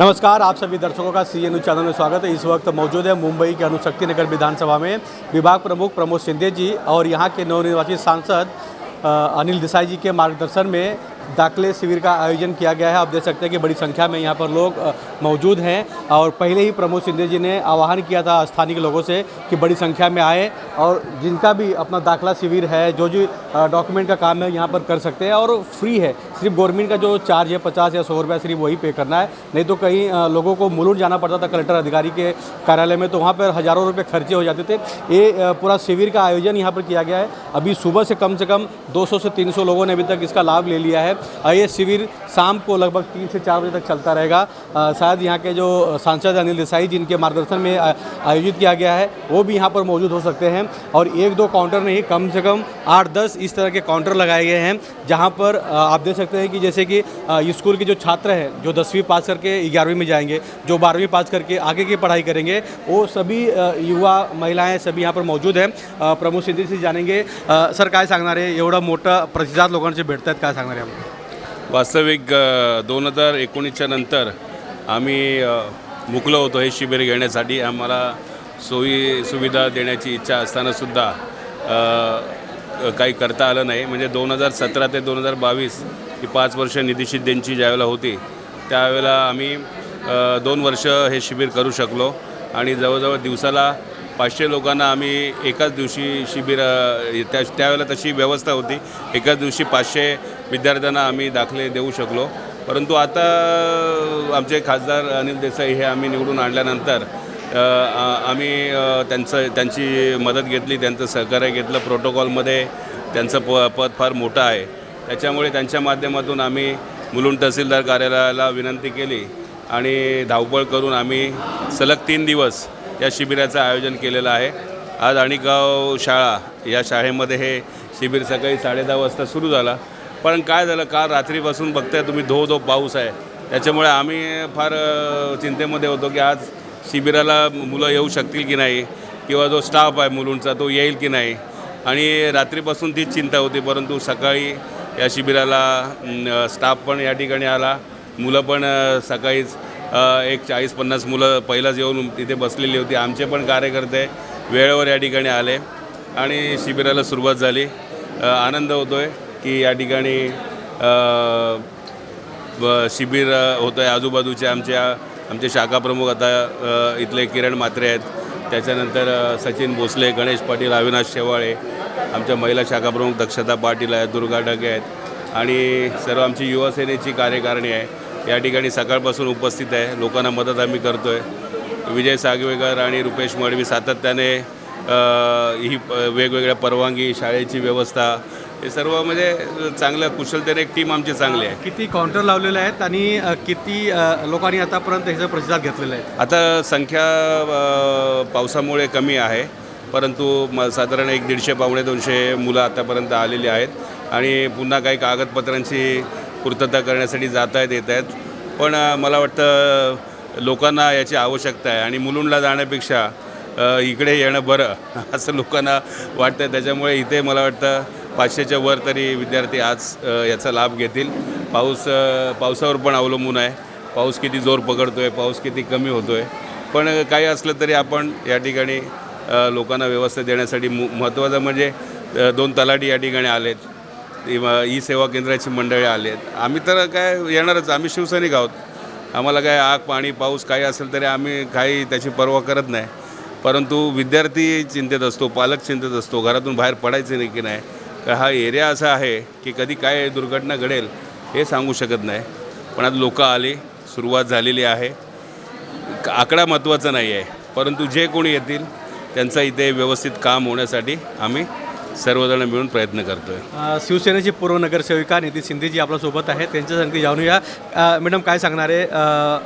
नमस्कार, आप सभी दर्शकों का सी एन चैनल में स्वागत है। इस वक्त मौजूद है मुंबई के अनुशक्ति नगर विधानसभा में विभाग प्रमुख प्रमोद शिंदे जी और यहाँ के नवनिर्वाचित सांसद अनिल देसाई जी के मार्गदर्शन में दाखिले शिविर का आयोजन किया गया है। आप देख सकते हैं कि बड़ी संख्या में यहाँ पर लोग मौजूद हैं और पहले ही प्रमोद शिंदे जी ने आह्वान किया था स्थानीय लोगों से कि बड़ी संख्या में आए और जिनका भी अपना दाखिला शिविर है, जो जो डॉक्यूमेंट का काम है यहाँ पर कर सकते हैं और फ्री है। सिर्फ़ गवर्नमेंट का जो चार्ज है पचास या सौ रुपया सिर्फ़ वही पे करना है। नहीं तो कहीं लोगों को मुलुंड जाना पड़ता था कलेक्टर अधिकारी के कार्यालय में तो वहाँ पर हज़ारों रुपये खर्चे हो जाते थे। ये पूरा शिविर का आयोजन यहाँ पर किया गया है। अभी सुबह से कम से कम 200 से 300 लोगों ने अभी तक इसका लाभ ले लिया है। और ये शिविर शाम को लगभग तीन से चार बजे तक चलता रहेगा। शायद यहाँ के जो सांसद अनिल देसाई जिनके मार्गदर्शन में आयोजित किया गया है वो भी यहाँ पर मौजूद हो सकते हैं। और एक दो काउंटर नहीं कम से कम आठ दस इस तरह के काउंटर लगाए गए हैं जहाँ पर आप देख सकते हैं कि जैसे कि स्कूल के जो छात्र हैं जो दसवीं पास करके ग्यारहवीं में जाएँगे जो बारहवीं पास करके आगे की पढ़ाई करेंगे वो सभी युवा महिलाएँ सभी यहाँ पर मौजूद हैं। प्रमोद शिंदेशी जाणेंगे अ, सर काय सांगणार आहे एवढा मोठा प्रतिसाद लोकांचे भेटत आहेत काय सांगणार आहे आपण? वास्तविक दोन हजार एकोणीसच्या नंतर आम्ही मुकलो होतो हे शिबिर घेण्यासाठी. आम्हाला सोयी सुविधा देण्याची इच्छा असतानासुद्धा काही करता आलं नाही. म्हणजे दोन हजार सतरा ते दोन हजार बावीस ही पाच वर्ष निधीशिद्धेंची ज्यावेळेला होती त्यावेळेला आम्ही दोन वर्ष हे शिबिर करू शकलो. आणि जवळजवळ दिवसाला पाचशे लोकांना आम्ही एकाच दिवशी शिबिर त्या त्यावेळेला तशी व्यवस्था होती. एकाच दिवशी पाचशे विद्यार्थ्यांना आम्ही दाखले देऊ शकलो. परंतु आता आमचे खासदार अनिल देसाई हे आम्ही निवडून आणल्यानंतर आम्ही त्यांचं त्यांची मदत घेतली त्यांचं सहकार्य घेतलं. प्रोटोकॉलमध्ये त्यांचं प पद फार मोठं आहे. त्याच्यामुळे त्यांच्या माध्यमातून आम्ही मुलुंड तहसीलदार कार्यालयाला विनंती केली आणि धावपळ करून आम्ही सलग तीन दिवस या शिबिराचं आयोजन केलेलं आहे. आज अणिगाव शाळा या शाळेमध्ये हे शिबिर सकाळी साडेदहा वाजता सुरू झाला. पण काय झालं काल रात्रीपासून बघताय तुम्ही धो धो पाऊस आहे. त्याच्यामुळे आम्ही फार चिंतेमध्ये होतो की आज शिबिराला मुलं येऊ शकतील की नाही? किंवा जो स्टाफ आहे मुलूंचा तो येईल की नाही? आणि रात्रीपासून तीच चिंता होती परंतु सकाळी या शिबिराला स्टाफ पण या ठिकाणी आला. मुलं पण सकाळीच एक चाळीस पन्नास मुलं पहिलाच येऊन तिथे बसलेली होती. आमचे पण कार्यकर्ते वेळेवर या ठिकाणी आले आणि शिबिराला सुरुवात झाली. आनंद होतो आहे की या ठिकाणी शिबिर होतं आहे आजूबाजूचे आमच्या आमचे शाखाप्रमुख आता इथले किरण मात्रे आहेत. त्याच्यानंतर सचिन भोसले गणेश पाटील अविनाश शेवाळे आमच्या महिला शाखाप्रमुख दक्षता पाटील आहेत दुर्गा ढगे आहेत आणि सर्व आमची युवासेनेची कार्यकारिणी आहे. या ठिकाणी सकाळपासून उपस्थित आहे. लोकांना मदत आम्ही करतो आहे विजय सागवेकर आणि रुपेश मडवी सातत्याने ही वेगवेगळ्या परवानगी शाळेची व्यवस्था हे सर्व म्हणजे चांगलं कुशलतेने एक टीम आमची चांगली आहे. किती काउंटर लावलेले आहेत आणि किती लोकांनी आतापर्यंत ह्याचा प्रतिसाद घेतलेला आहे? आता संख्या पावसामुळे कमी आहे. परंतु म साधारण एक दीडशे पावणे दोनशे मुलं आतापर्यंत आलेली आहेत. आणि पुन्हा काही कागदपत्रांची पूर्तता करण्यासाठी जात आहेत येत आहेत पण मला वाटतं लोकांना याची आवश्यकता आहे. आणि मुलुंडला जाण्यापेक्षा इकडे येणं बरं असं लोकांना वाटतं त्याच्यामुळे इथे मला वाटतं पाचशेच्या वर तरी विद्यार्थी आज याचा लाभ घेतील. पाऊस पावसावर पण अवलंबून आहे. पाऊस किती जोर पकडतो आहे पाऊस किती कमी होतो आहे पण काही असलं तरी आपण या ठिकाणी लोकांना व्यवस्था देण्यासाठी मु महत्त्वाचं म्हणजे दोन तलाठी या ठिकाणी आलेत. ई सेवा केंद्राची मंडळी आहेत आम्ही तर काय येणारच. आम्ही शिवसैनिक आहोत. आम्हाला काय आग पाणी पाऊस काही असेल तरी आम्ही काही त्याची पर्वा करत नाही. परंतु विद्यार्थी चिंतेत असतो पालक चिंतेत असतो घरातून बाहेर पडायचं नाही की नाही. तर हा एरिया असा आहे की कधी काय दुर्घटना घडेल हे सांगू शकत नाही. पण आज लोकं आली सुरुवात झालेली आहे. आकडा महत्त्वाचा नाही आहे परंतु जे कोणी येतील त्यांचा इथे व्यवस्थित काम होण्यासाठी आम्ही सर्वजण मिळून प्रयत्न करतो आहे अ, शिवसेनेची पूर्व नगरसेविका निधी शिंदेजी आपल्यासोबत आहेत. त्यांच्या संगती जाणूया अ, मॅडम काय सांगणार आहे? अ,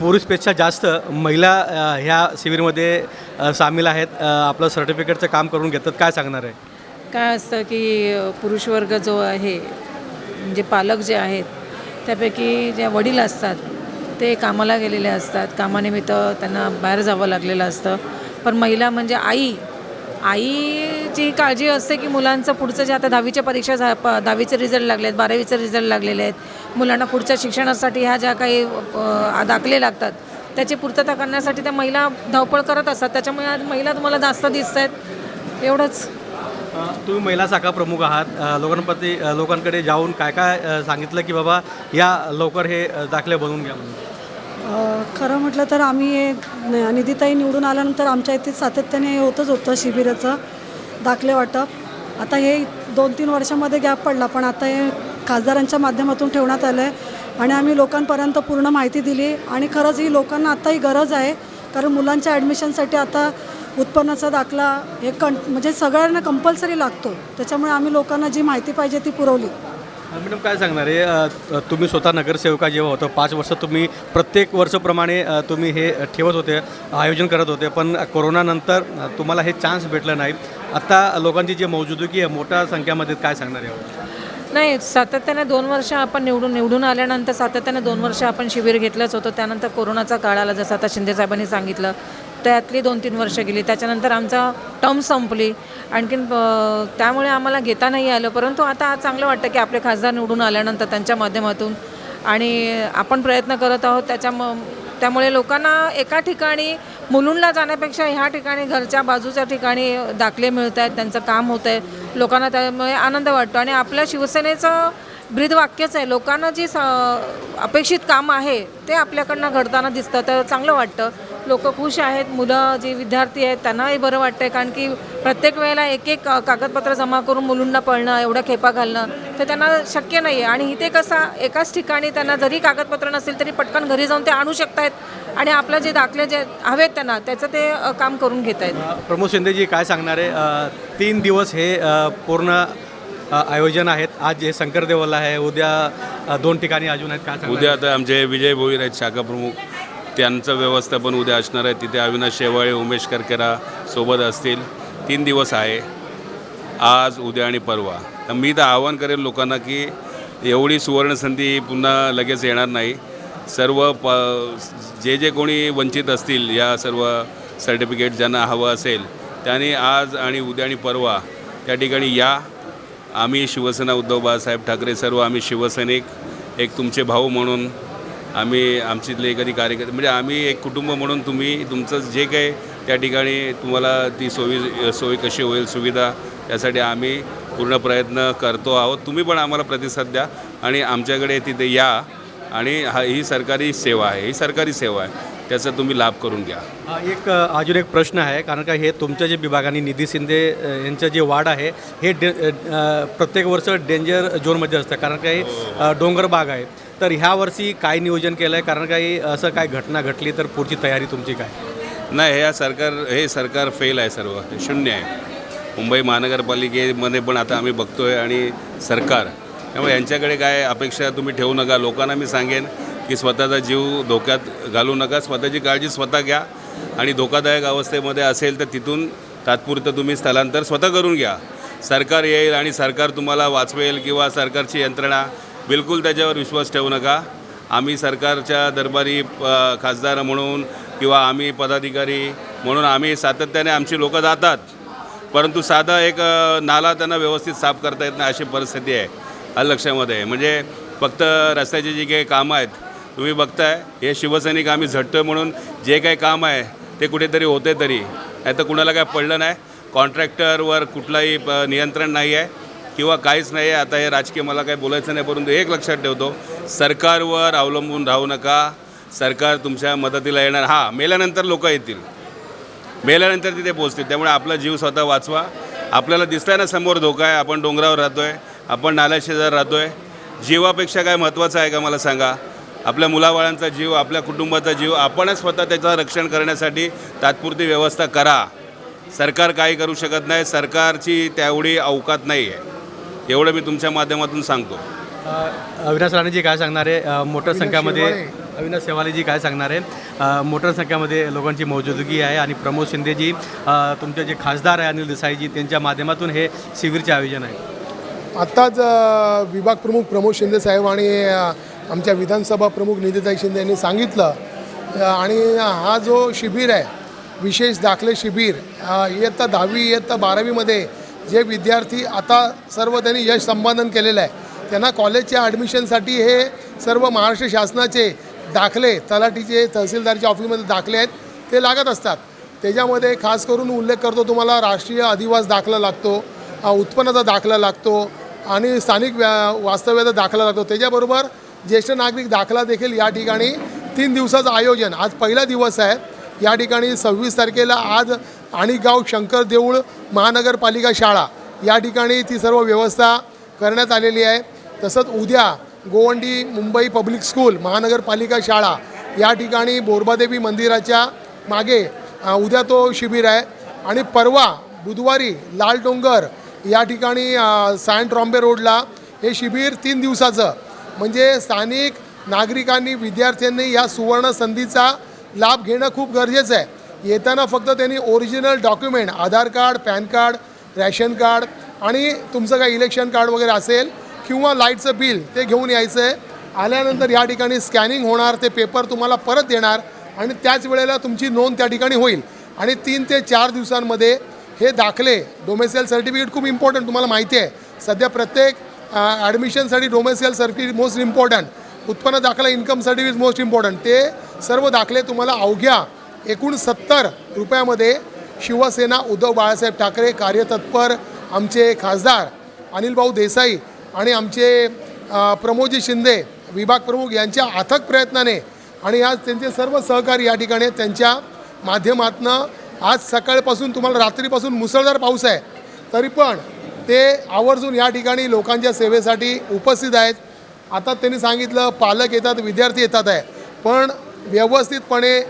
पुरुषपेक्षा जास्त महिला अ, ह्या शिबिरमध्ये अ, सामील आहेत. अ, आपलं सर्टिफिकेटचं काम करून घेतात. काय सांगणार आहे? काय असतं की पुरुष वर्ग जो आहे म्हणजे पालक जे आहेत त्यापैकी जे वडील असतात ते कामाला गेलेले असतात. कामानिमित्त त्यांना बाहेर जावं लागलेलं असतं. पण महिला म्हणजे आई आईची काळजी असते की मुलांचं पुढचं जे आता दहावीच्या परीक्षा झा प दहावीचे रिझल्ट लागले आहेत बारावीचे रिझल्ट लागलेले आहेत मुलांना पुढच्या शिक्षणासाठी ह्या ज्या काही दाखले लागतात त्याची पूर्तता करण्यासाठी त्या महिला धावपळ करत असतात. त्याच्यामुळे आज महिला तुम्हाला जास्त दिसत आहेत एवढंच तुम्ही महिला शाखा प्रमुख आहात. लोकांप्रती लोकांकडे जाऊन काय काय सांगितलं की बाबा या लवकर हे दाखले बनवून घ्या खरं म्हटलं तर आम्ही नाही निधीताई निवडून आल्यानंतर आमच्या इथे सातत्याने हे होतच होतं शिबिराचं दाखले वाटप. आता हे दोन तीन वर्षामध्ये गॅप पडला पण आता हे खासदारांच्या माध्यमातून ठेवण्यात आलं आहे आणि आम्ही लोकांपर्यंत पूर्ण माहिती दिली आणि खरंच ही लोकांना आत्ताही गरज आहे कारण मुलांच्या ॲडमिशनसाठी आता उत्पन्नाचा दाखला हे कं म्हणजे सगळ्यांना कंपल्सरी लागतो. त्याच्यामुळे आम्ही लोकांना जी माहिती पाहिजे ती पुरवली. मॅडम काय सांगणार आहे? तुम्ही स्वतः नगरसेवका जेव्हा होतं पाच वर्ष तुम्ही प्रत्येक वर्षप्रमाणे तुम्ही हे ठेवत होते आयोजन करत होते पण कोरोनानंतर तुम्हाला हे चान्स भेटलं नाही. आता लोकांची जी मौजूदगी आहे मोठ्या संख्यामध्ये काय सांगणार आहे? नाही सातत्याने दोन वर्ष आपण निवडून निवडून आल्यानंतर सातत्याने दोन वर्ष आपण शिबिर घेतलंच होतं. त्यानंतर कोरोनाचा काळ आला जसं आता शिंदेसाहेबांनी सांगितलं. त्यातली दोन तीन वर्ष गेली. त्याच्यानंतर आमचा टर्म संपली. आणखीन त्यामुळे आम्हाला घेता नाही आलं. परंतु आता चांगलं वाटतं की आपले खासदार निवडून आल्यानंतर त्यांच्या माध्यमातून. आणि आपण प्रयत्न करत आहोत त्याच्या त्यामुळे लोकांना एका ठिकाणी मुलुंडला जाण्यापेक्षा ह्या ठिकाणी घरच्या बाजूच्या ठिकाणी दाखले मिळत आहेत त्यांचं काम होतं आहे लोकांना त्यामुळे आनंद वाटतो. आणि आपल्या शिवसेनेचं ब्रीद वाक्यच आहे. लोकांना जी स अपेक्षित काम आहे ते आपल्याकडनं घडताना दिसतं. तर चांगलं वाटतं. लोक खुश आहेत मुलं जे विद्यार्थी आहेत त्यांनाही बरं वाटतं कारण की प्रत्येक वेळेला एक एक कागदपत्र जमा करून मुलींना पळणं एवढ्या खेपा घालणं तर त्यांना शक्य नाही आहे आणि इथे कसा एकाच ठिकाणी त्यांना जरी कागदपत्र नसेल तरी पटकन घरी जाऊन ते आणू शकतायत. आणि आपलं जे दाखले जे हवेत त्यांना त्याचं ते काम करून घेत आहेत प्रमोद शिंदेजी काय सांगणार आहे? तीन दिवस हे पूर्ण आयोजन आहेत. आज हे शंकरदेवला आहे उद्या दोन ठिकाणी अजून आहेत. काय उद्या आता आमचे विजय भोईर आहेत शाखा प्रमुख. त्यांचं व्यवस्थापन उद्या असणार आहे. तिथे अविनाश शेवाळे उमेश करकेरा सोबत असतील. तीन दिवस आहे. आज उद्या आणि परवा. तर मी तर आवाहन करेन लोकांना की एवढी सुवर्णसंधी पुन्हा लगेच येणार नाही. सर्व प जे जे कोणी वंचित असतील या सर्व सर्टिफिकेट ज्यांना हवं असेल त्यांनी आज आणि उद्या आणि परवा त्या ठिकाणी या. आम्ही शिवसेना उद्धव बाळासाहेब ठाकरे सर्व आम्ही शिवसैनिक एक तुमचे भाऊ म्हणून आम्ही आमची एखादी कार्यकर्ते म्हणजे आम्ही एक कुटुंब म्हणून तुम्ही तुमचं जे काही त्या ठिकाणी तुम्हाला ती सोयी सोयी कशी होईल सुविधा यासाठी आम्ही पूर्ण प्रयत्न करतो आहोत. तुम्ही पण आम्हाला प्रतिसाद द्या आणि आमच्याकडे तिथे या. आणि हा ही सरकारी सेवा आहे ही सरकारी सेवा आहे. त्याचा तुम्ही लाभ करून घ्या. एक अजून एक प्रश्न आहे कारण का हे तुमच्या जे विभागाने निधी शिंदे यांचं जे वार्ड आहे हे डे प्रत्येक वर्ष डेंजर झोनमध्ये असतं. कारण काही अ, डोंगर भाग आहे. तर ह्या वर्षी काय नियोजन केलं आहे कारण काही असं काय घटना घडली तर पुढची तयारी तुमची काय? नाही हे सरकार हे सरकार फेल आहे सर्व. हे शून्य आहे. मुंबई महानगरपालिकेमध्ये पण आता आम्ही बघतोय आणि सरकार त्यामुळे यांच्याकडे काय अपेक्षा तुम्ही ठेवू नका? लोकांना मी सांगेन की स्वतःचा जीव धोक्यात घालू नका. स्वतःची काळजी स्वतः घ्या. आणि धोकादायक अवस्थेमध्ये असेल तर तिथून तात्पुरतं तुम्ही स्थलांतर स्वतः करून घ्या. सरकार येईल आणि सरकार तुम्हाला वाचवेल किंवा सरकारची यंत्रणा बिलकुल त्याच्यावर विश्वास ठेवू नका. आम्ही सरकारच्या दरबारी खासदार म्हणून किंवा आम्ही पदाधिकारी म्हणून आम्ही सातत्याने आमची लोकं जातात. परंतु साधा एक नाला त्यांना व्यवस्थित साफ करता येत नाही अशी परिस्थिती आहे. लक्षामध्ये आहे. म्हणजे फक्त रस्त्याचे जी काही कामं आहेत तुम्ही बघताय हे शिवसैनिक आम्ही झटतोय म्हणून जे काही काम आहे ते कुठेतरी होते तरी. नाही तर कुणाला काय पडलं नाही. कॉन्ट्रॅक्टरवर कुठलाही प- नियंत्रण नाही आहे किंवा काहीच नाही आहे. आता हे राजकीय मला काही बोलायचं नाही परंतु एक लक्षात ठेवतो सरकारवर अवलंबून राहू नका. सरकार तुमच्या मदतीला येणार. हां मेल्यानंतर लोक येतील. मेल्यानंतर तिथे पोचतील त्यामुळे आपला जीव स्वतः वाचवा. आपल्याला दिसतंय ना समोर धोका आहे आपण डोंगरावर राहतो आहे आपण नाल्याशेजार राहतो आहे जीवापेक्षा काय महत्त्वाचं आहे का मला सांगा? आपल्या मुलाबाळांचा जीव आपल्या कुटुंबाचा जीव आपणच स्वतः त्याचं रक्षण करण्यासाठी तात्पुरती व्यवस्था करा. सरकार काही करू शकत नाही सरकारची तेवढी अवकात नाही आहे एवढं मी तुमच्या माध्यमातून सांगतो. अविनाश राणेजी काय सांगणार आहे? मोठ्या संख्यामध्ये अविनाश शेवालेजी काय सांगणार आहे मोठ्या संख्यामध्ये लोकांची मौजूदगी आहे आणि प्रमोद शिंदेजी तुमचे जे खासदार आहे अनिल देसाईजी त्यांच्या माध्यमातून हे शिबिरचे आयोजन आहे. आत्ताच विभाग प्रमुख प्रमोद शिंदे साहेब आणि आमच्या विधानसभा प्रमुख निधीताई शिंदे यांनी सांगितलं आणि हा जो शिबिर आहे विशेष दाखले शिबिर इयत्ता दहावी इयत्ता बारावीमध्ये जे विद्यार्थी आता सर्व त्यांनी यश संपादन केलेलं आहे त्यांना कॉलेजच्या ॲडमिशनसाठी हे सर्व महाराष्ट्र शासनाचे दाखले तलाठीचे तहसीलदारच्या ऑफिसमध्ये दाखले आहेत ते लागत असतात. त्याच्यामध्ये खास करून उल्लेख करतो तुम्हाला राष्ट्रीय अधिवास दाखला लागतो उत्पन्नाचा दाखला लागतो आणि स्थानिक व्या वास्तव्याचा दाखला लागतो. त्याच्याबरोबर ज्येष्ठ नागरिक दाखला देखील या ठिकाणी तीन दिवसाचं आयोजन. आज पहिला दिवस आहे. या ठिकाणी सव्वीस तारखेला आज आणिगाव शंकर देऊळ महानगरपालिका शाळा या ठिकाणी ती सर्व व्यवस्था करण्यात आलेली आहे. तसंच उद्या गोवंडी मुंबई पब्लिक स्कूल महानगरपालिका शाळा या ठिकाणी बोरबादेवी मंदिराच्या मागे उद्या तो शिबिर आहे. आणि परवा बुधवारी लाल डोंगर या ठिकाणी सायंट ट्रॉम्बे रोडला हे शिबिर तीन दिवसाचं. म्हणजे स्थानिक नागरिकांनी विद्यार्थ्यांनी या सुवर्ण संधीचा लाभ घेणं खूप गरजेचं आहे. येताना फक्त त्यांनी original document Aadhaar card PAN card ration card आणि तुमचं काही इलेक्शन कार्ड वगैरे असेल किंवा लाईटचं बिल ते घेऊन यायचं आहे आल्यानंतर या ठिकाणी स्कॅनिंग होणार ते पेपर तुम्हाला परत देणार आणि त्याच वेळेला तुमची नोंद त्या ठिकाणी होईल. आणि तीन ते चार दिवसांमध्ये हे दाखले. डोमेसियल सर्टिफिकेट खूप इम्पॉर्टंट तुम्हाला माहिती आहे. सध्या प्रत्येक ॲडमिशनसाठी डोमेसियल सर्टिफिकेट मोस्ट इम्पॉर्टंट उत्पन्न दाखला इन्कम सर्टिफिकेट मोस्ट इम्पॉर्टंट ते सर्व दाखले तुम्हाला अवघ्या एकूण सत्तर रुपयामध्ये शिवसेना उद्धव बाळासाहेब ठाकरे कार्यतत्पर आमचे खासदार अनिलभाऊ देसाई आणि आमचे प्रमोदजी शिंदे विभाग प्रमुख यांच्या अथक प्रयत्नाने आणि आज त्यांचे सर्व सहकारी या ठिकाणी त्यांच्या माध्यमातनं आज सकाळपासून तुम्हाला रात्रीपासून मुसळधार पाऊस आहे. तरी पण ते आवर्जून या ठिकाणी लोकांच्या सेवेसाठी उपस्थित आहेत. आता त्यांनी सांगितलं पालक येतात विद्यार्थी येतात आहे. पण व्यवस्थितपणे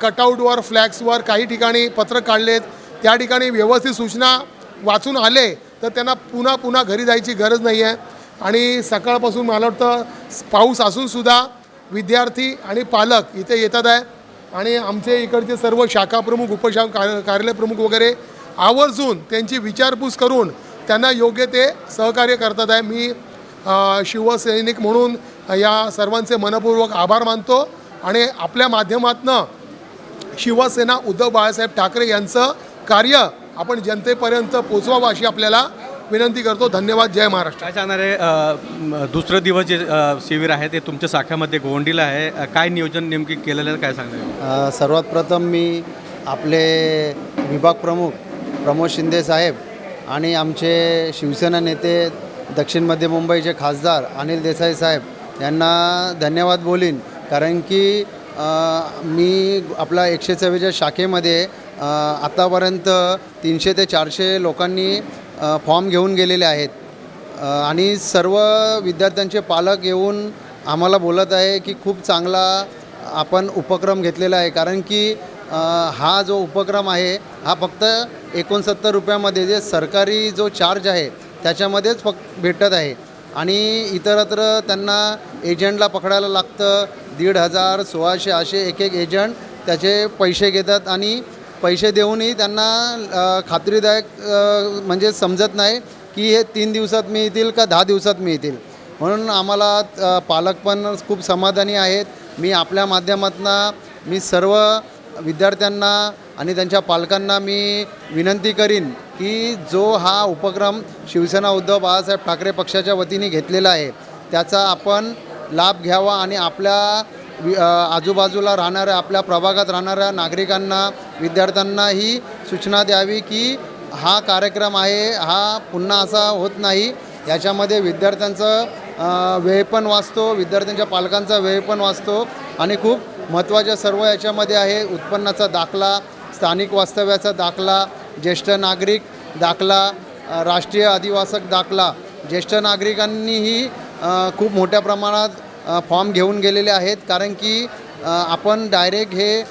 कटआउटवर फ्लॅक्सवर काही ठिकाणी पत्रक काढलेत. त्या ठिकाणी व्यवस्थित सूचना वाचून आले तर त्यांना पुन्हा पुन्हा घरी जायची गरज नाही आहे आणि सकाळपासून मला वाटतं पाऊस असूनसुद्धा विद्यार्थी आणि पालक इथे येतात आहे. आणि आमचे इकडचे सर्व शाखा प्रमुख उपशा कार्य कार्यालय प्रमुख वगैरे आवर्जून त्यांची विचारपूस करून त्यांना योग्य ते सहकार्य करतात आहे. मी शिवसैनिक म्हणून या सर्वांचे मनपूर्वक आभार मानतो आणि आपल्या माध्यमातनं शिवसेना उद्धव बाळासाहेब ठाकरे यांचं कार्य आपण जनतेपर्यंत पोचवावं अशी आपल्याला विनंती करतो धन्यवाद जय महाराष्ट्र. काय सांगणार आहे दुसरं दिवस जे शिबिर आहे ते तुमच्या शाखेमध्ये गोवंडीला आहे. काय नियोजन नेमकी केलेलं आहे काय सांगणार सर्वात प्रथम मी आपले विभाग प्रमुख प्रमोद शिंदे साहेब आणि आमचे शिवसेना नेते दक्षिण मध्य मुंबईचे खासदार अनिल देसाई साहेब यांना धन्यवाद बोलीन. कारण की मी आपला एकशे चव्वेचाळीस शाखेमध्ये आतापर्यंत तीनशे ते चारशे लोकांनी फॉर्म घेऊन गेलेले आहेत. आणि सर्व विद्यार्थ्यांचे पालक येऊन आम्हाला बोलत आहे की खूप चांगला आपण उपक्रम घेतलेला आहे. कारण की हा जो उपक्रम आहे हा फक्त एकोणसत्तर रुपयामध्ये जे सरकारी जो चार्ज आहे त्याच्यामध्येच फक्त भेटत आहे. आणि इतरत्र त्यांना एजंटला पकडायला लागतं. दीड हजार सोळाशे असे एक एक एजंट त्याचे पैसे घेतात आणि पैसे देऊनही त्यांना खात्रीदायक म्हणजे समजत नाही की हे तीन दिवसात मिळतील का दहा दिवसात मिळतील. म्हणून आम्हाला पालक पण खूप समाधानी आहेत. मी आपल्या माध्यमातून मी सर्व विद्यार्थ्यांना आणि त्यांच्या पालकांना मी विनंती करीन की जो हा उपक्रम शिवसेना उद्धव बाळासाहेब ठाकरे पक्षाच्या वतीने घेतलेला आहे त्याचा आपण लाभ घ्यावा आणि आपल्या वि- आजूबाजूला राहणाऱ्या आपल्या प्रभागात राहणाऱ्या नागरिकांना विद्यार्थ्यांना ही सूचना द्यावी की हा कार्यक्रम आहे हा पुन्हा असा होत नाही. याच्यामध्ये विद्यार्थ्यांचं वेळ पण वाचतो विद्यार्थ्यांच्या पालकांचा वेळ पण वाचतो आणि खूप महत्त्वाच्या सर्व याच्यामध्ये आहे. उत्पन्नाचा दाखला स्थानिक वास्तव्याचा दाखला ज्येष्ठ नागरिक दाखला राष्ट्रीय आदिवासक दाखला. ज्येष्ठ नागरिकांनीही खूप मोठ्या प्रमाणात फॉर्म घेऊन गेलेले आहेत. कारण की आपण डायरेक्ट हे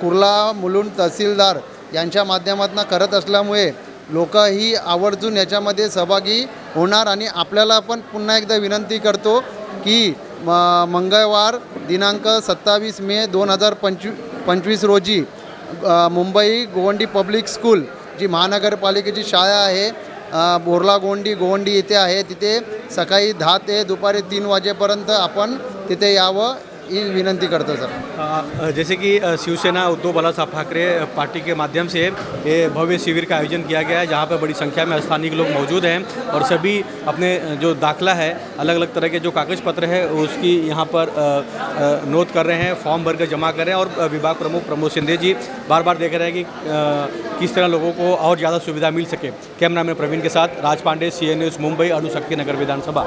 कुर्ला मुलुंड तहसीलदार यांच्या माध्यमातून करत असल्यामुळे लोकही आवर्जून याच्यामध्ये सहभागी होणार आणि आपल्याला पण पुन्हा एकदा विनंती करतो की म मंगळवार दिनांक सत्तावीस मे दोन हजार पंचवी पंचवीस रोजी मुंबई गोवंडी पब्लिक स्कूल जी महानगरपालिकेची शाळा आहे बोरला गोंडी गोवंडी इथे आहे. तिथे सकाळी दहा ते दुपारी तीन वाजेपर्यंत आपण तिथे यावं. ही विनंती करतो सर। जैसे कि शिवसेना उद्धव बाला साहब ठाकरे पार्टी के माध्यम से, ये भव्य शिविर का आयोजन किया गया है, जहाँ पर बड़ी संख्या में स्थानीय लोग मौजूद हैं और सभी अपने जो दाखला है अलग अलग तरह के जो कागज़ पत्र है, उसकी यहाँ पर नोट कर रहे हैं, फॉर्म भर कर जमा कर रहे हैं और विभाग प्रमुख प्रमोद सिंधे जी बार बार देख रहे हैं कि किस तरह लोगों को और ज़्यादा सुविधा मिल सके। कैमरामैन प्रवीण के साथ राज पांडे सी मुंबई अनुशक्ति नगर विधानसभा।